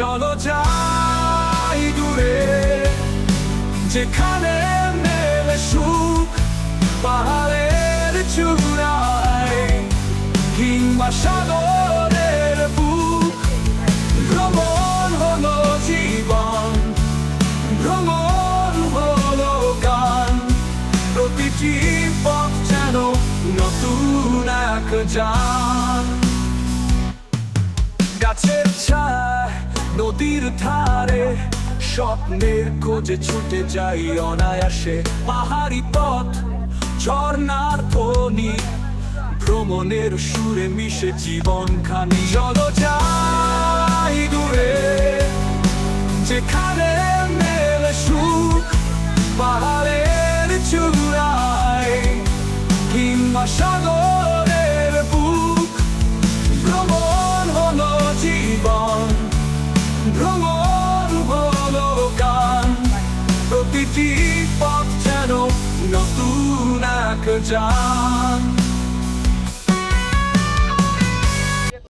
চলো যাই দূরে, যেখানে মেলে সুখ, পাহাড়ের চূড়ায়, কিংবা সাগরের বুক। ভ্রমণ হলো জীবন, ভ্রমণ হলো গান। প্রতিটি পথ যেন নতুন এক যান। গাছের ছায় ধারে, স্বপ্নের খোঁজে ছুটে যাই অনায়াসে। পাহাড়ি পথ, ঝর্ণার ধ্বনি, ভ্রমণের সুরে মিশে জীবন খানি চলো যাই দূরে, যেখানে মেলে সুখ, পাহাড়ের চূড়ায়। কিংবা ভ্রমণ হলো গান। প্রতিটি পথ যেন নতুন এক যান।